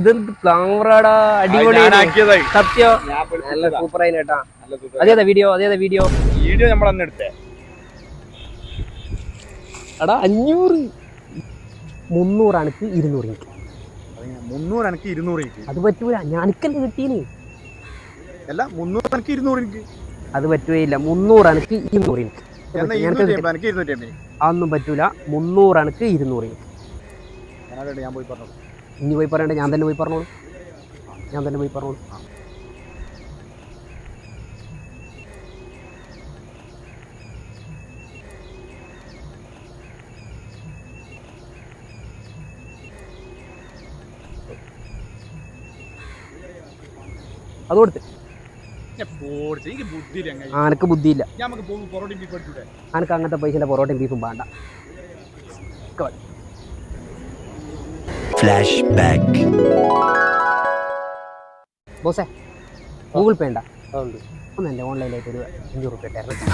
ഇതെന്ത് ക്ലാമറാടാ അടിപൊളി സത്യം. നല്ല സൂപ്പർ ആയി കേട്ടാ. അതേതാ വീഡിയോ അതേതാ വീഡിയോ വീഡിയോ നമ്മൾ അന്ന് എടുത്തേ. എടാ അഞ്ഞൂറ്. മുന്നൂറ് അണക്ക് ഇരുന്നൂറ് എനിക്ക് മുന്നൂറ് എനിക്ക് ഇരുന്നൂറ് എനിക്ക് അത് പറ്റൂല. ഞാനിക്കല്ലേ കിട്ടീന്. അല്ല മുന്നൂറ് എനിക്ക്. ഇരുന്നൂറ് എനിക്ക്. അത് പറ്റുകയില്ല മുന്നൂറ് അണക്ക് ഇരുന്നൂറ് എനിക്ക്. അതൊന്നും പറ്റൂല. മുന്നൂറ് അണക്ക് ഇരുന്നൂറ് എനിക്ക് ഞാൻ പോയി പറഞ്ഞു ഇനി പോയി പറയണ്ട ഞാൻ തന്നെ പോയി പറഞ്ഞോളൂ. ഞാൻ തന്നെ പോയി പറഞ്ഞോളൂ. അത് കൊടുത്ത്. ആനക്ക് ബുദ്ധിയില്ല. ആനക്ക് അങ്ങനത്തെ പൈസ പൊറോട്ടയും ബീഫും വേണ്ട. ഫ്ലാഷ്ബാക്ക് ബോസേ ഗൂഗിൾ പേ ഉണ്ടോ? ഒന്ന് എന്റെ ഓൺലൈനിലേക്ക് ഒരു അഞ്ഞൂറ് റുപ്യ ഇട്ടായിരുന്നു